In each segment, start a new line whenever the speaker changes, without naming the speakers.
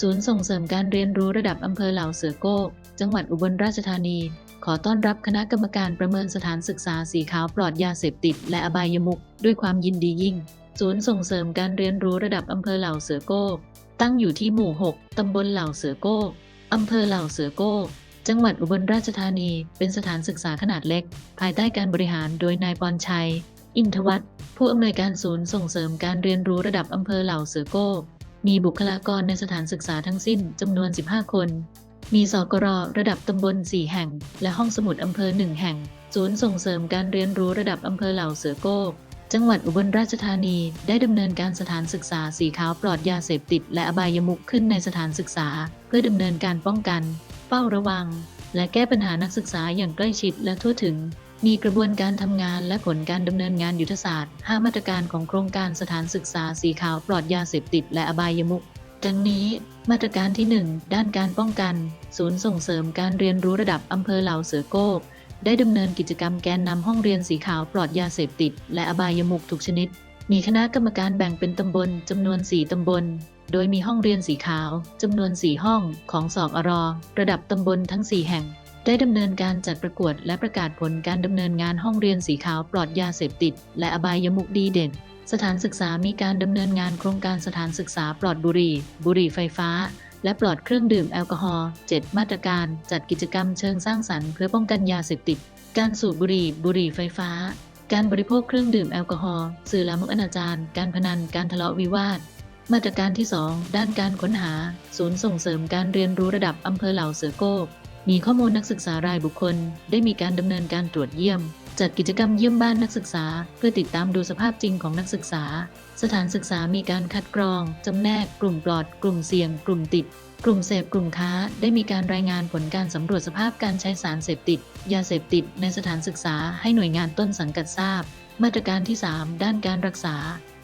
ศูนย์ส่งเสริมการเรียนรู้ระดับอำเภอเหล่าเสือโก้จังหวัดอุบลราชธานี ขอต้อนรับคณะกรรมการประเมินสถานศึกษาสีขาวปลอดยาเสพติด และอบายมุขด้วยความยินดียิ่ง ศูนย์ส่งเสริมการเรียนรู้ระดับอำเภอเหล่าเสือโก้ ตั้งอยู่ที่หมู่ 6 ตำบลเหล่าเสือโก้อำเภอเหล่าเสือโก้ จังหวัดอุบลราชธานี เป็นสถานศึกษาขนาดเล็ก ภายใต้การบริหารโดยนายปอนชัย อินทวัฒน์ผู้อำนวยการศูนย์ส่งเสริมการเรียนรู้ระดับอำเภอเหล่าเสือโก้ มีบุคลากรในสถานศึกษาทั้งสิ้นจำนวน 15 คน มีสกรระดับตำบล 4 แห่ง และห้องสมุดอำเภอ 1 แห่ง ศูนย์ส่งเสริมการเรียนรู้ระดับอำเภอเหล่าเสือโก้จังหวัดอุบลราชธานีได้ดำเนินการสถานศึกษาสีขาวปลอดยาเสพติด และอบายมุขขึ้นในสถานศึกษา เพื่อดำเนินการป้องกัน เฝ้าระวัง และแก้ปัญหานักศึกษาอย่างใกล้ชิดและทั่วถึง มีกระบวนการทำงานและผลการดำเนินงานยุทธศาสตร์ 5 มาตรการของโครงการสถานศึกษาสีขาวปลอดยาเสพติดและอบายมุขดังนี้ มาตรการที่ 1 ด้านการป้องกัน ศูนย์ส่งเสริมการเรียนรู้ระดับอำเภอเหล่าเสือโก้ได้ดำเนินกิจกรรมแกนนำห้องเรียนสีขาวปลอดยาเสพติด และอบายมุขทุกชนิด มีคณะกรรมการแบ่งเป็นตำบลจำนวน 4 ตำบล โดยมีห้องเรียนสีขาวจำนวน 4 ห้องของสอกอรอระดับตำบลทั้ง 4 แห่ง ได้ดำเนินการจัดประกวดและประกาศผลการดำเนินงานห้องเรียนสีขาวปลอดยาเสพติด และอบายมุขดีเด่น สถานศึกษามีการดำเนินงานโครงการสถานศึกษาปลอดบุหรี่ บุหรี่ไฟฟ้า และปลอดเครื่องดื่มแอลกอฮอล์ 7 มาตรการ จัดกิจกรรมเชิงสร้างสรรค์เพื่อป้องกันยาเสพติด การสูบบุหรี่ บุหรี่ไฟฟ้า การบริโภคเครื่องดื่มแอลกอฮอล์ สื่อลามกอนาจารการพนัน การทะเลาะวิวาทมาตรการที่ 2 ด้านการค้นหา ศูนย์ส่งเสริมการเรียนรู้ระดับอำเภอเหล่าเสือโก้ มีข้อมูลนักศึกษารายบุคคล ได้มีการดำเนินการตรวจเยี่ยม จัดกิจกรรมเยี่ยมบ้านนักศึกษา เพื่อติดตามดูสภาพจริงของนักศึกษา สถานศึกษามีการคัดกรองจำแนก กลุ่มปลอด กลุ่มเสี่ยง กลุ่มติด กลุ่มเสพกลุ่มค้า ได้มีการรายงานผลการสำรวจสภาพการใช้สารเสพติด ยาเสพติด ในสถานศึกษาให้หน่วยงานต้นสังกัดทราบ มาตรการที่ 3 ด้านการรักษา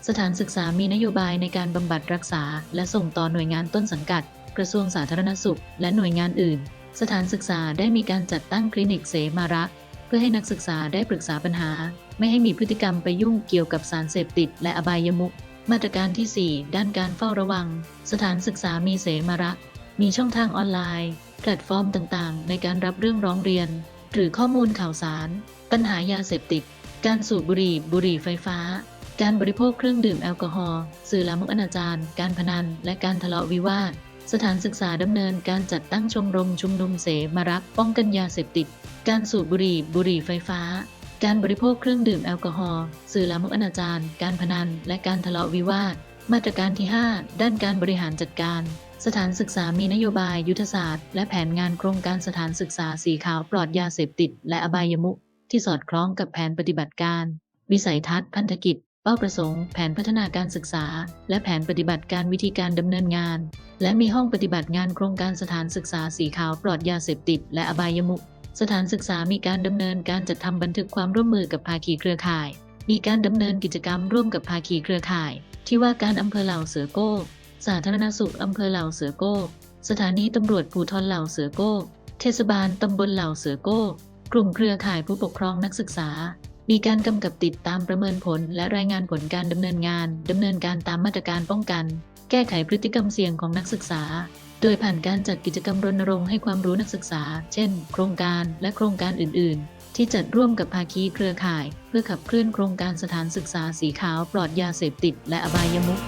สถานศึกษามีนโยบายในการบำบัดรักษา และส่งต่อหน่วยงานต้นสังกัด กระทรวงสาธารณสุข และหน่วยงานอื่น สถานศึกษาได้มีการจัดตั้งคลินิกเสมารักเพื่อให้นักศึกษาได้ปรึกษาปัญหา ไม่ให้มีพฤติกรรมไปยุ่งเกี่ยวกับสารเสพติด และอบายมุขมาตรการที่ 4 ด้านการเฝ้าระวัง สถานศึกษามีเสมารักมีช่องทางออนไลน์ แพลตฟอร์มต่างๆ ในการรับเรื่องร้องเรียน หรือข้อมูลข่าวสาร ปัญหายาเสพติด การสูบบุหรี่ บุหรี่ไฟฟ้า การบริโภคเครื่องดื่มแอลกอฮอล์สื่อลามกอนาจารการพนัน และการทะเลาะวิวาท สถานศึกษาดำเนินการจัดตั้งชมรมชุมนุมเสมารักป้องกันยาเสพติด การสูบบุหรี่บุหรี่ไฟฟ้า การบริโภคเครื่องดื่มแอลกอฮอล์สื่อลามกอนาจารการพนัน และการทะเลาะวิวาท มาตรการที่ 5 ด้านการบริหารจัดการ สถานศึกษามีนโยบายยุทธศาสตร์ และแผนงานโครงการสถานศึกษาสีขาวปลอดยาเสพติด และอบายมุขที่สอดคล้องกับแผนปฏิบัติการ วิสัยทัศน์พันธกิจ เป้าประสงค์ แผนพัฒนาการศึกษา และแผนปฏิบัติการวิธีการดำเนินงาน และมีห้องปฏิบัติงานโครงการสถานศึกษาสีขาวปลอดยาเสพติด และอบายมุขสถานศึกษามีการดำเนินการจัดทำบันทึกความร่วมมือกับภาคีเครือข่าย มีการดำเนินกิจกรรมร่วมกับภาคีเครือข่าย ที่ว่าการอำเภอเหล่าเสือโก้สาธารณสุขอำเภอเหล่าเสือโก้สถานีตำรวจภูธรเหล่าเสือโก้เทศบาลตำบลเหล่าเสือโก้กลุ่มเครือข่ายผู้ปกครองนักศึกษา มีการกำกับติดตามประเมินผล และรายงานผลการดำเนินงานดำเนินการตามมาตรการป้องกัน แก้ไขพฤติกรรมเสี่ยงของนักศึกษา โดยผ่านการจัดกิจกรรมรณรงค์ให้ความรู้นักศึกษา เช่น โครงการและโครงการอื่น ๆ ที่จัดร่วมกับภาคีเครือข่าย เพื่อขับเคลื่อนโครงการสถานศึกษาสีขาวปลอดยาเสพติด และอบายมุข